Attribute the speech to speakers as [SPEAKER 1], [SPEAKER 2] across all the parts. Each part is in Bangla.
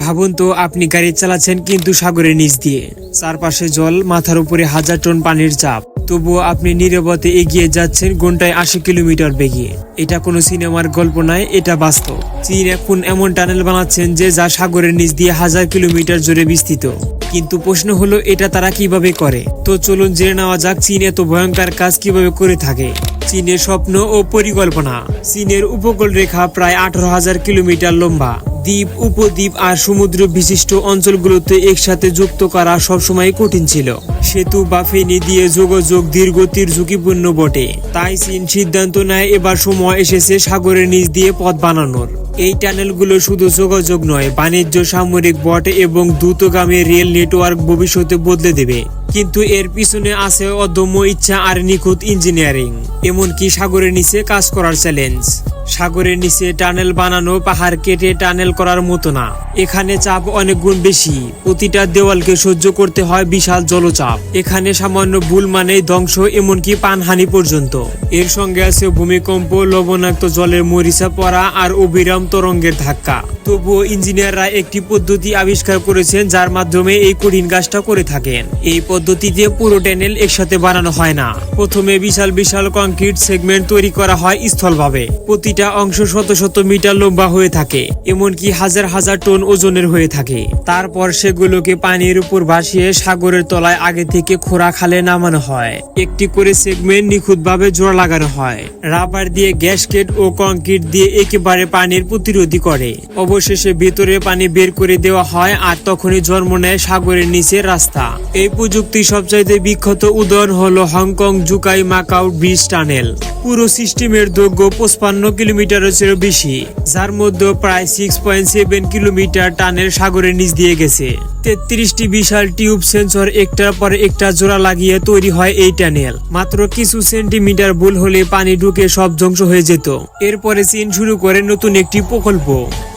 [SPEAKER 1] ভাবুন তো, আপনি গাড়ি চালাচ্ছেন কিন্তু সাগরের নিচ দিয়ে। চারপাশে জল, মাথার উপরে হাজার টন পানির চাপ। তবুও আপনি নিরবতে এগিয়ে যাচ্ছেন ঘন্টায় আশি কিলোমিটার বেগিয়ে এটা কোনো সিনেমার গল্প নয়, এটা বাস্তব। চীন এখন এমন টানেল বানাচ্ছেন যে যা সাগরের নিচ দিয়ে হাজার কিলোমিটার জুড়ে বিস্তৃত। কিন্তু প্রশ্ন হলো, এটা তারা কীভাবে করে? তো চলুন জেনে নেওয়া যাক চীন এত ভয়ঙ্কর কাজ কীভাবে করে থাকে। চীনের স্বপ্ন ও পরিকল্পনা। চীনের উপকূল রেখা প্রায় আঠারো হাজার কিলোমিটার লম্বা। দ্বীপ, উপদ্বীপ আর সমুদ্র বিশিষ্ট অঞ্চলগুলোতে একসাথে যুক্ত করা সবসময় কঠিন ছিল। সেতু বা ফেনী দিয়ে যোগাযোগ দীর্ঘতির ঝুঁকিপূর্ণ বটে। তাই চীন সিদ্ধান্ত নেয়, এবার সময় এসেছে সাগরের নিচ দিয়ে পথ বানানোর। এই টানেলগুলো শুধু যোগাযোগ নয়, বাণিজ্য, সামরিক বট এবং দ্রুতগামী রেল নেটওয়ার্ক ভবিষ্যতে বদলে দেবে। কিন্তু এর পিছনে আছে অদম্য ইচ্ছা আর নিখুঁত ইঞ্জিনিয়ারিং। এমনকি সাগরের নিচে কাজ করার চ্যালেঞ্জ সাগরের নিচে টানেল বানানো, পাহাড় কেটে টানেল করার মতো না। এখানে চাপ অনেক গুণ বেশি। প্রতিটা দেওয়ালকে সহ্য করতে হয় বিশাল জলচাপ। এখানে সামান্য ভুল মানেই ধ্বংস, এমনকি পানহানি পর্যন্ত। এর সঙ্গে আছে ভূমিকম্প, লবণাক্ত জলের মরিচা পড়া আর অবিরাম তরঙ্গের ধাক্কা। তবুও ইঞ্জিনিয়াররা একটি পদ্ধতি আবিষ্কার করেছেন যার মাধ্যমে এই কঠিন কাজটা করে থাকেন। এই পদ্ধতিতে পুরো ট্যানেল একসাথে বানানো হয় না। প্রথমে বিশাল বিশাল কংক্রিট সেগমেন্ট তৈরি করা হয় স্থলভাবে। প্রতিটা অংশ শত শত মিটার লম্বা হয়ে থাকে, এমনকি হাজার হাজার টন ওজনের হয়ে থাকে। তারপর সেগুলোকে পানির উপর ভাসিয়ে সাগরের তলায় আগে থেকে খোরা খালে নামানো হয়। একটি করে সেগমেন্ট নিখুঁতভাবে জোড়া লাগানো হয়। রাবার দিয়ে গ্যাসকেট ও কংক্রিট দিয়ে একেবারে পানির প্রতিরোধী করে। অবশেষে ভেতরে পানি বের করে দেওয়া হয় আর তখনই জন্ম নেয় সাগরের নিচের রাস্তা। এই প্রযুক্তি সবচাইতে বিখ্যাত উদাহরণ হলো Hong Kong Zhuhai Macau bridge tunnel. পুরো সিস্টেমের দৈর্ঘ্য পঁচপান্ন কিলোমিটারের চেয়েও বেশি, যার মধ্যে প্রায় six point seven kilometre tunnel সাগরের নিচ দিয়ে গেছে। তেত্রিশটি বিশাল টিউব সেন্সর একটার পর একটা জোড়া লাগিয়ে তৈরি হয় এই টানেল। মাত্র কিছু সেন্টিমিটার ভুল হলে পানি ঢুকে সব ধ্বংস হয়ে যেত। এরপরে চীন শুরু করে নতুন একটি প্রকল্প।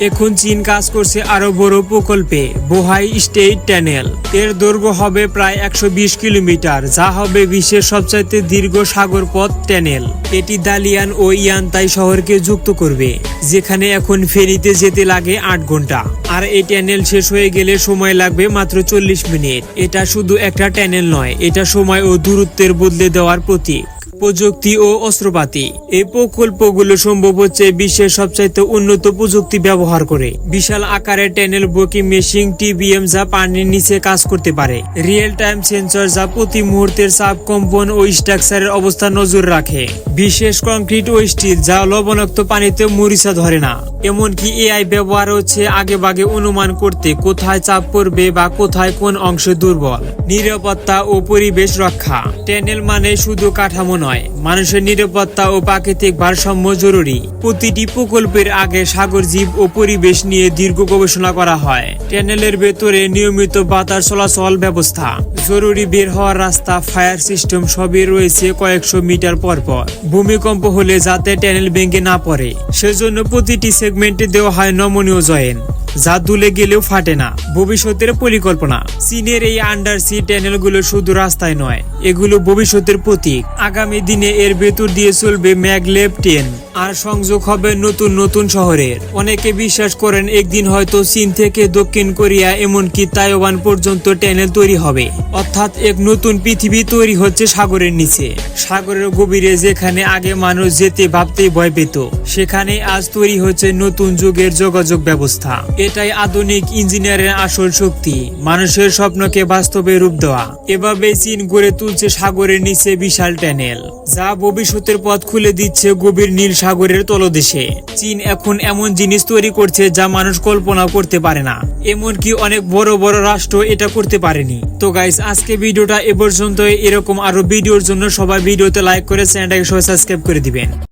[SPEAKER 1] এখন চীন কাজ করছে আরও বড় প্রকল্পে বোহাই স্টেট টানেল এর দৈর্ঘ্য হবে প্রায় একশো বিশ কিলোমিটার, যা হবে বিশ্বের সবচাইতে দীর্ঘ সাগর পথ টানেল এটি দালিয়ান ও ইয়ান্তাই শহরকে যুক্ত করবে, যেখানে এখন ফেরিতে যেতে লাগে আট ঘণ্টা। আর এই ট্যানেল শেষ হয়ে গেলে সময় লাগবে মাত্র চল্লিশ মিনিট। এটা শুধু একটা ট্যানেল নয়, এটা সময় ও দূরত্বের বদলে দেওয়ার প্রতীক। প্রযুক্তি ও অস্ত্রপাতি। এই প্রকল্পগুলো সম্ভব হচ্ছে বিশ্বের সবচাইতে উন্নত প্রযুক্তি ব্যবহার করে। বিশাল আকারের ট্যানেল বুকিং মেশিন টিবিএম যা পানির নিচে কাজ করতে পারে। রিয়েল টাইম সেন্সর যা প্রতি মুহূর্তের চাপ কম্পন ও স্ট্রাকচারের অবস্থা নজর রাখে। বিশেষ কংক্রিট ও স্টিল যা লবণাক্ত পানিতে মরিচা ধরে না। এমনকি এআই ব্যবহার হচ্ছে আগে বাগে অনুমান করতে কোথায় চাপ পড়বে বা কোথায় কোন অংশ দুর্বল। নিরাপত্তা ও পরিবেশ রক্ষা। ট্যানেল মানে শুধু কাঠামো নয়। মানুষের নিরাপত্তা ও প্রাকৃতিক ভারসাম্য জরুরি। প্রতিটি প্রকল্পের আগে সাগর জীব ও পরিবেশ নিয়ে দীর্ঘ গবেষণা করা হয়। ট্যানেলের ভেতরে নিয়মিত বাতাস চলাচল ব্যবস্থা। জরুরি বের হওয়ার রাস্তা, ফায়ার সিস্টেম সবই রয়েছে কয়েকশো মিটার পর পর ভূমিকম্প হলে যাতে ট্যানেল ভেঙে না পড়ে। সেজন্য প্রতিটি সেগমেন্টে দেওয়া হয় নমনীয় জয়েন। যা দুলে গেলেও ফাটে না। ভবিষ্যতের পরিকল্পনা। চীনের এই আন্ডার সি ট্যানেলগুলো শুধু রাস্তায় নয়, এগুলো ভবিষ্যতের প্রতীক। আগামী দিনে এর ভেতর দিয়ে চলবে ম্যাগলেভ ট্রেন। আর সংযোগ হবে নতুন নতুন শহরের। অনেকে বিশ্বাস করেন একদিন হয়তো চীন থেকে দক্ষিণ কোরিয়া, এমনকি তাইওয়ান পর্যন্ত ট্যানেল তৈরি হবে। অর্থাৎ এক নতুন পৃথিবী তৈরি হচ্ছে সাগরের নিচে। সাগরের গভীরে যেখানে আগে মানুষ যেতে ভাবতেই ভয় পেত, সেখানে আজ তৈরি হচ্ছে নতুন যুগের যোগাযোগ ব্যবস্থা। এটাই আধুনিক ইঞ্জিনিয়ারের আসল শক্তি, মানুষের স্বপ্নকে বাস্তবে রূপ দেওয়া। এভাবে চীন গড়ে তুলছে সাগরের নিচে বিশাল ট্যানেল, যা ভবিষ্যতের পথ খুলে দিচ্ছে গভীর নীল সাগরের তলদেশে। চীন এখন এমন জিনিস তৈরি করছে যা মানুষ কল্পনা করতে পারে না। এমনকি অনেক বড় বড় রাষ্ট্র এটা করতে পারেনি। তো গাইস আজকে ভিডিওটা এ পর্যন্ত এরকম আরও ভিডিওর জন্য সবাই ভিডিওতে লাইক করে চ্যানেলটাকে সবাই সাবস্ক্রাইব করে দিবেন।